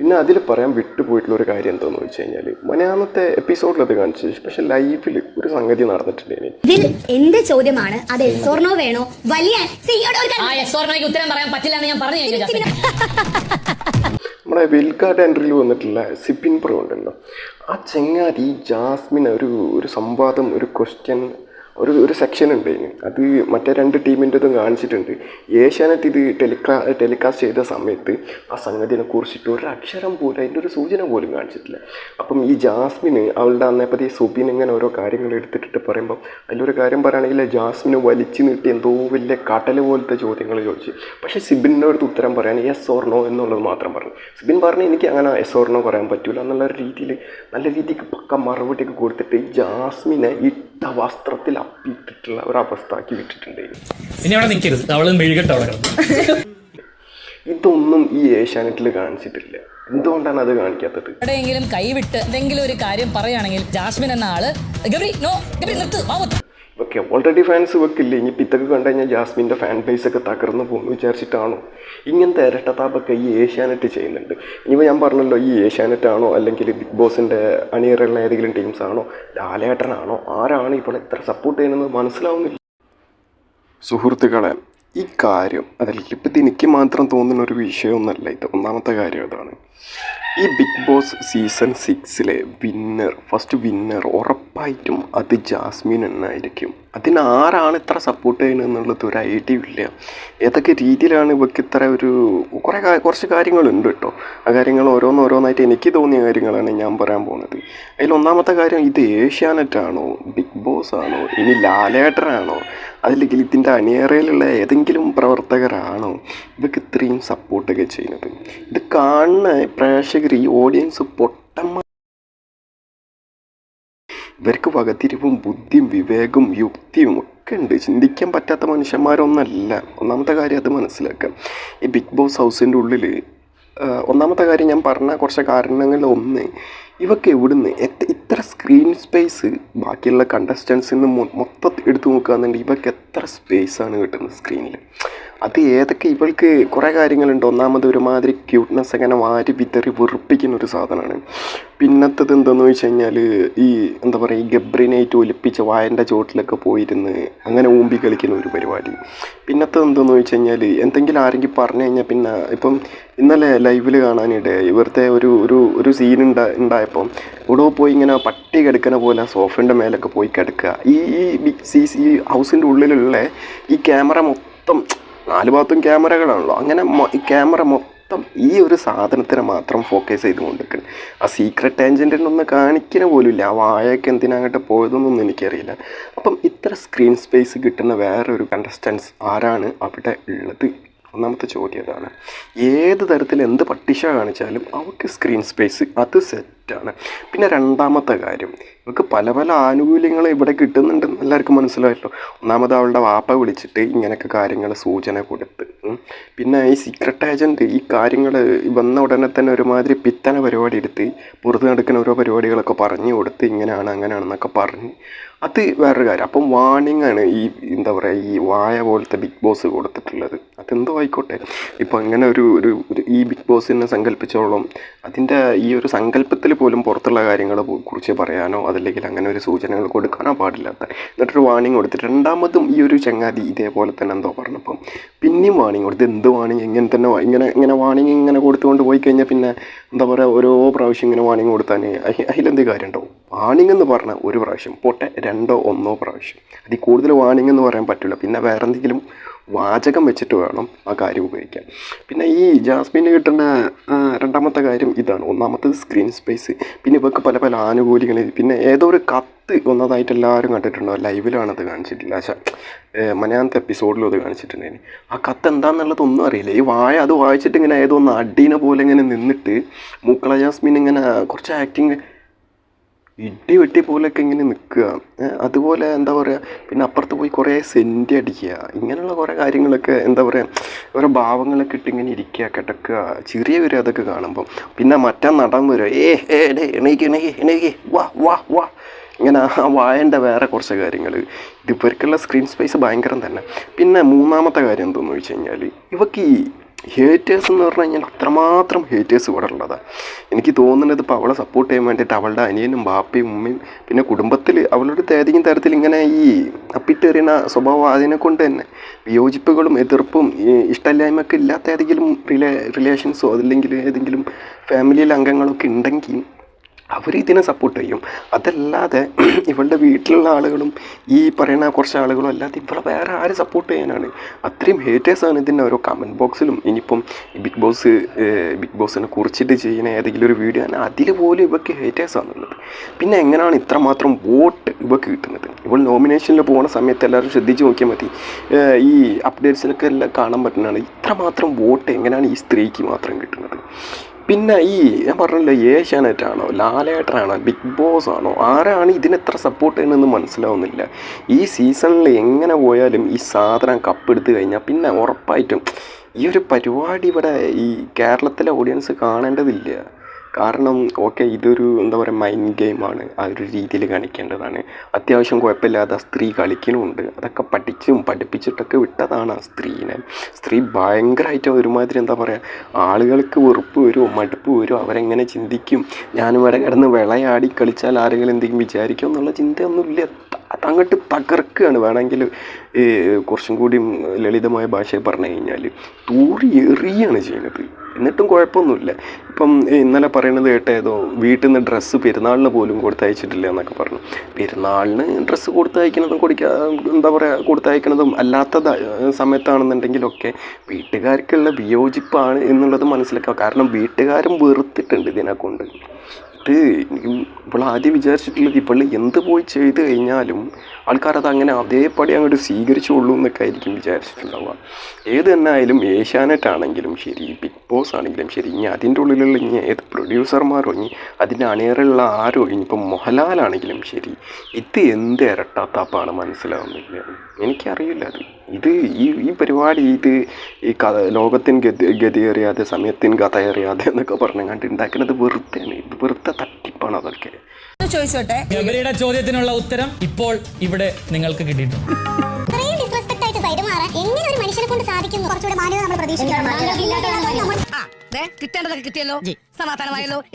പിന്നെ അതിൽ പറയാൻ വിട്ടുപോയിട്ടുള്ള ഒരു കാര്യം എന്താണെന്ന് വെച്ച് കഴിഞ്ഞാൽ മലയാളത്തെ എപ്പിസോഡിൽ അത് കാണിച്ചു. പക്ഷെ ലൈഫിൽ ഒരു സംഗതി നടന്നിട്ടുണ്ട് ഇനി. ഇതിൽ എന്റെ ചോദ്യമാണ്? അത് എസോർണോ വേണോ? വലിയ സിയോട് ഒരു ആ എസ് ഓർണോയ്ക്ക് ഉത്തരം പറയാൻ പറ്റില്ല എന്ന് ഞാൻ പറഞ്ഞു നമ്മുടെ വെൽക്കാർഡ് എൻട്രിയിൽ വന്നിട്ടുള്ള സിപ്പിൻ പ്രോ ഉണ്ടല്ലോ. ആ ചെങ്ങാതി ജാസ്മിൻ ഒരു ഒരു സംവാദം ഒരു ക്വസ്റ്റ്യൻ ഒരു ഒരു സെക്ഷൻ ഉണ്ട് അത് മറ്റേ രണ്ട് ടീമിന്റെതും കാണിച്ചിട്ടുണ്ട്. ഏഷ്യാനെറ്റ് ഇത് ടെലികാ ടെലികാസ്റ്റ് ചെയ്ത സമയത്ത് ആ സംഗതിനെ കുറിച്ചിട്ട് ഒരു അക്ഷരം പോലും അതിന്റെ ഒരു സൂചന പോലും കാണിച്ചിട്ടില്ല. അപ്പം ഈ ജാസ്മിന് അവളുടെ അന്നേപ്പത്തി സുബിൻ ഇങ്ങനെ ഓരോ കാര്യങ്ങൾ എടുത്തിട്ട് പറയുമ്പോൾ അതിലൊരു കാര്യം പറയുകയാണെങ്കിൽ ജാസ്മിന് വലിച്ചു നീട്ടി എന്തോ വലിയ കടൽ പോലത്തെ ചോദ്യങ്ങൾ ചോദിച്ചു. പക്ഷേ സിബിന്റെ അടുത്ത് ഉത്തരം പറയാൻ യെസ് ഓർ നോ എന്നുള്ളത് മാത്രം പറഞ്ഞു. സിബിൻ പറഞ്ഞു എനിക്ക് അങ്ങനെ യെസ് ഓർ നോ പറയാൻ പറ്റില്ല എന്നുള്ള രീതിയിൽ നല്ല രീതിക്ക് പക്ക മറുപടിയൊക്കെ കൊടുത്തിട്ട് ഈ ജാസ്മിനെ ഇട്ട വസ്ത്രത്തിൽ അപ്പിയിട്ടിട്ടുള്ള ഒരവസ്ഥ ആക്കി വിട്ടിട്ടുണ്ട് ഇനി അവിടെ നിൽക്കരുത് അവൾ മെഴുകട്ട് അവിടെ കിടന്നു. ഇതൊന്നും ഈ ഏഷ്യാനെറ്റിൽ കാണിച്ചിട്ടില്ല. എന്തുകൊണ്ടാണ് അത് കാണിക്കാത്തത്? എവിടെയെങ്കിലും കൈവിട്ട് എന്തെങ്കിലും ഒരു കാര്യം പറയുകയാണെങ്കിൽ ജാസ്മിൻ എന്ന ആൾ ഗബ്രി നോ ഗബ്രി നിർത്ത് മുത്ത്. ഓൾറെഡി ഫാൻസ് വെക്കില്ലേ? ഇനി ഇതൊക്കെ കണ്ടു കഴിഞ്ഞാൽ ജാസ്മിന്റെ ഫാൻ ബേസ് ഒക്കെ തകർന്നു പോകുന്നു വിചാരിച്ചിട്ടാണോ? ഇങ്ങനത്തെ ഇരട്ടത്താപ്പൊക്കെ ഈ ഏഷ്യാനെറ്റ് ചെയ്യുന്നുണ്ട്. ഇനിയിപ്പോൾ ഞാൻ പറഞ്ഞല്ലോ ഈ ഏഷ്യാനെറ്റ് ആണോ അല്ലെങ്കിൽ ബിഗ് ബോസിന്റെ അണിയറുള്ള ഏതെങ്കിലും ടീംസ് ആണോ? ലാലേട്ടനാണോ? ആരാണ് ഇപ്പോൾ ഇത്ര സപ്പോർട്ട് ചെയ്യുന്നത്? മനസ്സിലാവുന്നില്ല. സുഹൃത്തുക്കളെ ഈ കാര്യം അതല്ലെങ്കിൽ ഇപ്പം എനിക്ക് മാത്രം തോന്നുന്ന ഒരു വിഷയമൊന്നുമല്ല ഇത്. ഒന്നാമത്തെ കാര്യം അതാണ്. ഈ ബിഗ് ബോസ് സീസൺ സിക്സിലെ വിന്നർ ഫസ്റ്റ് വിന്നർ ഉറപ്പായിട്ടും അത് ജാസ്മിൻ എന്നായിരിക്കും. അതിന് ആരാണ് ഇത്ര സപ്പോർട്ട് ചെയ്യുന്നത് എന്നുള്ളത് ഒരു ഐഡിയ ഇല്ല. ഏതൊക്കെ രീതിയിലാണ് ഇവർക്ക് ഇത്ര ഒരു കുറേ കുറച്ച് കാര്യങ്ങളുണ്ട് കേട്ടോ. ആ കാര്യങ്ങൾ ഓരോന്നോരോന്നായിട്ട് എനിക്ക് തോന്നിയ കാര്യങ്ങളാണ് ഞാൻ പറയാൻ പോകുന്നത്. അതിൽ ഒന്നാമത്തെ കാര്യം ഇത് ഏഷ്യാനെറ്റ് ആണോ ബിഗ് ബോസ് ആണോ ഇനി ലാലേട്ടറാണോ അതല്ലെങ്കിൽ ഇതിന്റെ അണിയറയിലുള്ള ഏതെങ്കിലും പ്രവർത്തകരാണോ ഇവർക്ക് ഇത്രയും സപ്പോർട്ടൊക്കെ ചെയ്യുന്നത്? ഇത് കാണുന്ന പ്രേക്ഷകർ ഈ ഓഡിയൻസ് പൊട്ടന്മാർ ഇവർക്ക് വകതിരിവും ബുദ്ധിയും വിവേകവും യുക്തിയും ഒക്കെ ഉണ്ട്. ചിന്തിക്കാൻ പറ്റാത്ത മനുഷ്യന്മാരൊന്നല്ല. ഒന്നാമത്തെ കാര്യം അത് മനസ്സിലാക്കുക. ഈ ബിഗ് ബോസ് ഹൗസിന്റെ ഉള്ളിൽ ഒന്നാമത്തെ കാര്യം ഞാൻ പറഞ്ഞ കുറച്ച് കാരണങ്ങളിൽ ഒന്ന് ഇവക്ക് എവിടുന്ന് ഇത്ര സ്ക്രീൻ സ്പേസ് ബാക്കിയുള്ള കണ്ടസ്റ്റൻസിൽ നിന്ന് മൊത്തം എടുത്തു നോക്കുകയാണെന്നുണ്ടെങ്കിൽ ഇവക്ക് എത്ര സ്പേസാണ് കിട്ടുന്നത് സ്ക്രീനിൽ അത് ഏതൊക്കെ ഇവൾക്ക് കുറേ കാര്യങ്ങളുണ്ട്. ഒന്നാമത് ഒരുമാതിരി ക്യൂട്ട്നെസ് അങ്ങനെ വാരി വിതറി വെറുപ്പിക്കുന്ന ഒരു സാധനമാണ്. പിന്നത്തത് എന്തെന്ന് വെച്ച് കഴിഞ്ഞാൽ ഈ എന്താ പറയുക ഈ ഗബ്രിനായിട്ട് ഒലിപ്പിച്ച വായന്റെ ചോട്ടിലൊക്കെ പോയിരുന്ന് അങ്ങനെ ഊമ്പി കളിക്കുന്ന ഒരു പരിപാടി. പിന്നത്തത് എന്താണെന്ന് വെച്ച് കഴിഞ്ഞാൽ എന്തെങ്കിലും ആരെങ്കിലും പറഞ്ഞു കഴിഞ്ഞാൽ പിന്നെ ഇപ്പം ഇന്നലെ ലൈവിൽ കാണാനിടയായി ഇവിടുത്തെ ഒരു ഒരു ഒരു സീൻ ഉണ്ടാ ഉണ്ടായപ്പം ഇവിടെ പോയി ഇങ്ങനെ പട്ടി കിടക്കുന്ന പോലെ സോഫിന്റെ മേലൊക്കെ പോയി കിടക്കുക ഈ ഈ ബിഗ് സി സി ഹൗസിന്റെ ഉള്ളിലുള്ള ഈ ക്യാമറ മൊത്തം നാല് ഭാഗത്തും ക്യാമറകളാണല്ലോ. അങ്ങനെ ഈ ക്യാമറ മൊത്തം ഈ ഒരു സാധനത്തിനെ മാത്രം ഫോക്കസ് ചെയ്ത് കൊണ്ടിരിക്കണം ആ സീക്രട്ട് ഏജന്റിനൊന്നും കാണിക്കുന്ന പോലും ഇല്ല ആ വായൊക്കെ എന്തിനാ അങ്ങോട്ട് പോയതെന്നൊന്നും എനിക്കറിയില്ല. അപ്പം ഇത്ര സ്ക്രീൻ സ്പേസ് കിട്ടുന്ന വേറൊരു കണ്ടസ്റ്റൻസ് ആരാണ് അവിടെ ഉള്ളത്? ഒന്നാമത്തെ ചോദ്യം അതാണ് ഏത് തരത്തിൽ എന്ത് പട്ടിഷ കാണിച്ചാലും അവർക്ക് സ്ക്രീൻ സ്പേസ് അത് സെറ്റാണ് പിന്നെ രണ്ടാമത്തെ കാര്യം ഇവർക്ക് പല പല ആനുകൂല്യങ്ങൾ ഇവിടെ കിട്ടുന്നുണ്ടെന്ന് എല്ലാവർക്കും മനസ്സിലായല്ലോ. ഒന്നാമത് അവളുടെ വാപ്പ വിളിച്ചിട്ട് ഇങ്ങനെയൊക്കെ കാര്യങ്ങൾ സൂചന കൊടുത്ത് പിന്നെ ഈ സീക്രട്ട് ഏജന്റ് ഈ കാര്യങ്ങൾ വന്ന ഉടനെ തന്നെ ഒരുമാതിരി പിത്തന പരിപാടി എടുത്ത് പുറത്ത് നടക്കുന്ന ഓരോ പരിപാടികളൊക്കെ പറഞ്ഞു കൊടുത്ത് ഇങ്ങനെയാണ് അങ്ങനെയാണെന്നൊക്കെ പറഞ്ഞ് അത് വേറൊരു കാര്യം. അപ്പം വാണിംഗ് ആണ് ഈ എന്താ പറയുക ഈ വായ പോലത്തെ ബിഗ് ബോസ് കൊടുത്തിട്ടുള്ളത്. അതെന്തോ ആയിക്കോട്ടെ. ഇപ്പോൾ അങ്ങനെ ഒരു ഒരു ഈ ബിഗ് ബോസിനെ സങ്കല്പിച്ചോളം അതിന്റെ ഈ ഒരു സങ്കല്പത്തിൽ പോലും പുറത്തുള്ള കാര്യങ്ങളെ കുറിച്ച് പറയാനോ അതല്ലെങ്കിൽ അങ്ങനെ ഒരു സൂചനകൾ കൊടുക്കാനോ പാടില്ലാത്ത. എന്നിട്ടൊരു വാണിംഗ് കൊടുത്തിട്ട് രണ്ടാമതും ഈ ഒരു ചങ്ങാതി ഇതേപോലെ തന്നെ എന്തോ പറഞ്ഞപ്പം പിന്നെയും വാണിംഗ് കൊടുത്ത് എന്ത് വാണിംഗ് ഇങ്ങനെ തന്നെ ഇങ്ങനെ ഇങ്ങനെ വാണിംഗ് ഇങ്ങനെ കൊടുത്തുകൊണ്ട് പോയി കഴിഞ്ഞാൽ പിന്നെ എന്താ പറയുക ഓരോ പ്രാവശ്യം ഇങ്ങനെ വാണിംഗ് കൊടുത്താൽ അതിലെന്ത് കാര്യം ഉണ്ടാവും വാണിംഗ് എന്ന് പറഞ്ഞാൽ ഒരു പ്രാവശ്യം പോട്ടെ രണ്ടോ ഒന്നോ പ്രാവശ്യം. അതിൽ കൂടുതൽ വാണിംഗ് എന്ന് പറയാൻ പറ്റില്ല. പിന്നെ വേറെ എന്തെങ്കിലും വാചകം വെച്ചിട്ട് വേണം ആ കാര്യം ഉപയോഗിക്കാൻ. പിന്നെ ഈ ജാസ്മിന് കിട്ടുന്ന രണ്ടാമത്തെ കാര്യം ഇതാണ്. ഒന്നാമത്തത് സ്ക്രീൻ സ്പേസ് പിന്നെ ഇവർക്ക് പല പല ആനുകൂല്യങ്ങൾ. പിന്നെ ഏതോ ഒരു കത്ത് വന്നതായിട്ട് എല്ലാവരും കണ്ടിട്ടുണ്ടോ? ലൈവിലാണത് കാണിച്ചിട്ടില്ല മലയാളത്തെ എപ്പിസോഡിലും അത് കാണിച്ചിട്ടുണ്ടായിരുന്നു ആ കത്ത് എന്താണെന്നുള്ളത് ഒന്നും അറിയില്ല. ഈ വായ അത് വായിച്ചിട്ട് ഇങ്ങനെ ഏതോ ഒന്ന് അടീനെ പോലെ ഇങ്ങനെ നിന്നിട്ട് മൂക്കള ജാസ്മിൻ ഇങ്ങനെ കുറച്ച് ആക്ടിങ് ഇടി വെട്ടി പോലെയൊക്കെ ഇങ്ങനെ നിൽക്കുക അതുപോലെ എന്താ പറയുക പിന്നെ അപ്പുറത്ത് പോയി കുറേ സെന്റ് അടിക്കുക. ഇങ്ങനെയുള്ള കുറേ കാര്യങ്ങളൊക്കെ എന്താ പറയുക ഓരോ ഭാവങ്ങളൊക്കെ ഇട്ട് ഇങ്ങനെ ഇരിക്കുക കിടക്കുക. ചെറിയ വരും അതൊക്കെ കാണുമ്പം. പിന്നെ മറ്റേ നടൻ വരും. ഏ ഏ ഡേ എണീക്ക് എണീക്ക് എണീക്ക്. വാ വാ വാ. ഇങ്ങനെ ആ വായന്റെ വേറെ കുറച്ച് കാര്യങ്ങൾ ഇത് ഇവർക്കുള്ള സ്ക്രീൻ സ്പേസ് ഭയങ്കരം തന്നെ. പിന്നെ മൂന്നാമത്തെ കാര്യം എന്തോന്ന് വെച്ച് കഴിഞ്ഞാൽ ഇവക്ക് ഈ ഹേറ്റേഴ്സ് എന്ന് പറഞ്ഞു കഴിഞ്ഞാൽ അത്രമാത്രം ഹേറ്റേഴ്സ് ഇവിടെ ഉള്ളതാണ് എനിക്ക് തോന്നുന്നത് ഇപ്പോൾ അവളെ സപ്പോർട്ട് ചെയ്യാൻ വേണ്ടിയിട്ട് അവളുടെ അനിയനും ബാപ്പയും ഉമ്മയും പിന്നെ കുടുംബത്തിൽ അവളുടെ ഏതെങ്കിലും തരത്തിൽ ഇങ്ങനെ ഈ അപ്പിട്ടെറിയണ സ്വഭാവം അതിനെ കൊണ്ട് തന്നെ വിയോജിപ്പുകളും എതിർപ്പും ഇഷ്ടമില്ലായ്മയൊക്കെ ഇല്ലാത്ത ഏതെങ്കിലും റിലേ റിലേഷൻസോ അതല്ലെങ്കിൽ ഏതെങ്കിലും ഫാമിലിയിലെ അംഗങ്ങളൊക്കെ ഉണ്ടെങ്കിൽ അവർ ഇതിനെ സപ്പോർട്ട് ചെയ്യും. അതല്ലാതെ ഇവളുടെ വീട്ടിലുള്ള ആളുകളും ഈ പറയുന്ന കുറച്ച് ആളുകളും അല്ലാതെ ഇവളെ വേറെ ആര് സപ്പോർട്ട് ചെയ്യാനാണ്. അത്രയും ഹേറ്റേഴ്സാണ് ഇതിന്റെ ഓരോ കമന്റ് ബോക്സിലും ഇനിയിപ്പം ബിഗ് ബോസ് ബിഗ് ബോസിനെ കുറിച്ചിട്ട് ചെയ്യുന്ന ഏതെങ്കിലും ഒരു വീഡിയോ ആണ്. അതിൽ പോലും ഇവക്ക് ഹേറ്റേഴ്സാണുള്ളത് പിന്നെ എങ്ങനെയാണ് ഇത്രമാത്രം വോട്ട് ഇവക്ക് കിട്ടുന്നത്? ഇവൾ നോമിനേഷനിൽ പോകുന്ന സമയത്ത് എല്ലാവരും ശ്രദ്ധിച്ച് നോക്കിയാൽ മതി. ഈ അപ്ഡേറ്റ്സിലൊക്കെ എല്ലാം കാണാൻ പറ്റുന്നതാണ്. ഇത്രമാത്രം വോട്ട് എങ്ങനെയാണ് ഈ സ്ത്രീക്ക് മാത്രം കിട്ടുന്നത്? പിന്നെ ഈ ഞാൻ പറഞ്ഞല്ലോ ഏഷ്യാനെറ്റാണോ ലാലേട്ടനാണോ ബിഗ് ബോസ് ആണോ ആരാണ് ഇതിനെത്ര സപ്പോർട്ട് ചെയ്യണമെന്ന് മനസ്സിലാവുന്നില്ല. ഈ സീസണിൽ എങ്ങനെ പോയാലും ഈ സാധനം കപ്പെടുത്തു കഴിഞ്ഞാൽ പിന്നെ ഉറപ്പായിട്ടും ഈ ഒരു പരിപാടി ഇവിടെ ഈ കേരളത്തിലെ ഓഡിയൻസ് കാണേണ്ടതില്ല. കാരണം ഓക്കെ ഇതൊരു എന്താ പറയുക മൈൻഡ് ഗെയിമാണ് ആ ഒരു രീതിയിൽ കാണിക്കേണ്ടതാണ്. അത്യാവശ്യം കുഴപ്പമില്ലാതെ സ്ത്രീ കളിക്കണമുണ്ട് അതൊക്കെ പഠിച്ചും പഠിപ്പിച്ചിട്ടൊക്കെ വിട്ടതാണ് ആ സ്ത്രീനെ. സ്ത്രീ ഭയങ്കരമായിട്ട് ഒരുമാതിരി എന്താ പറയുക ആളുകൾക്ക് വെറുപ്പ് വരുമോ മടുപ്പ് വരുമോ അവരെങ്ങനെ ചിന്തിക്കും? ഞാനിവിടെ കിടന്ന് വിളയാടി കളിച്ചാൽ ആരെങ്കിലും എന്തെങ്കിലും വിചാരിക്കും എന്നുള്ള ചിന്തയൊന്നുമില്ല. അങ്ങോട്ട് തകർക്കുകയാണ്. വേണമെങ്കിൽ കുറച്ചും കൂടി ലളിതമായ ഭാഷയിൽ പറഞ്ഞു കഴിഞ്ഞാൽ തൂറി എറിയാണ് ചെയ്യുന്നത്. എന്നിട്ടും കുഴപ്പമൊന്നുമില്ല. ഇപ്പം ഇന്നലെ പറയണത് കേട്ട ഏതോ വീട്ടിൽ നിന്ന് ഡ്രസ്സ് പെരുന്നാളിന് പോലും കൊടുത്തയച്ചിട്ടില്ല എന്നൊക്കെ പറഞ്ഞു. പെരുന്നാളിന് ഡ്രസ്സ് കൊടുത്തയക്കുന്നതും കൊടുക്കാ എന്താ പറയുക കൊടുത്തയക്കുന്നതും അല്ലാത്ത സമയത്താണെന്നുണ്ടെങ്കിലൊക്കെ വീട്ടുകാർക്കുള്ള വിയോജിപ്പാണ് എന്നുള്ളത് മനസ്സിലാക്കുക. കാരണം വീട്ടുകാരും വെറുത്തിട്ടുണ്ട് ഇതിനെ കൊണ്ട് ഇത് ഇപ്പോൾ ആദ്യം വിചാരിച്ചിട്ടുള്ളത് ഇപ്പോൾ എന്ത് പോയി ചെയ്ത് കഴിഞ്ഞാലും ആൾക്കാരത് അങ്ങനെ അതേപടി അങ്ങോട്ട് സ്വീകരിച്ചുള്ളൂ എന്നൊക്കെ ആയിരിക്കും വിചാരിച്ചിട്ടുണ്ടാവുക. ഏത് തന്നെ ആയാലും ഏഷ്യാനെറ്റ് ആണെങ്കിലും ശരി ബിഗ് ബോസ് ആണെങ്കിലും ശരി ഇനി അതിന്റെ ഉള്ളിലുള്ള ഇനി ഏത് പ്രൊഡ്യൂസർമാരോ ഇനി അതിന്റെ അണിയറുള്ള ആരോ ഇനിയിപ്പം മോഹൻലാലാണെങ്കിലും ശരി ഇത് എന്ത് ഇരട്ടാത്താപ്പാണ് മനസ്സിലാവുന്നില്ല എനിക്കറിയില്ല അത്. ഇത് ഈ ഈ പരിപാടി ഇത് ഈ കഥ ലോകത്തിന് ഗതി ഗതി അറിയാതെ സമയത്തിന് കഥ അറിയാതെ എന്നൊക്കെ പറഞ്ഞങ്ങാണ്ട് ഉണ്ടാക്കുന്നത് വെറുതെയാണ്. ഇത് വെറുതെ തട്ടിപ്പാണ് അതൊക്കെ. ചോദിച്ചോട്ടെ? ശബരിയുടെ ചോദ്യത്തിനുള്ള ഉത്തരം ഇപ്പോൾ ഇവിടെ നിങ്ങൾക്ക് കിട്ടിയിട്ടുണ്ട്. എങ്ങനെ ഒരു മനുഷ്യനെ കൊണ്ട് സാധിക്കുന്നു? കുറച്ചുകൂടെ മാന്യത നമ്മൾ പ്രതീക്ഷിക്കണം. കിട്ടേണ്ടതൊക്കെ കിട്ടിയല്ലോ. സമാധാനമായല്ലോ.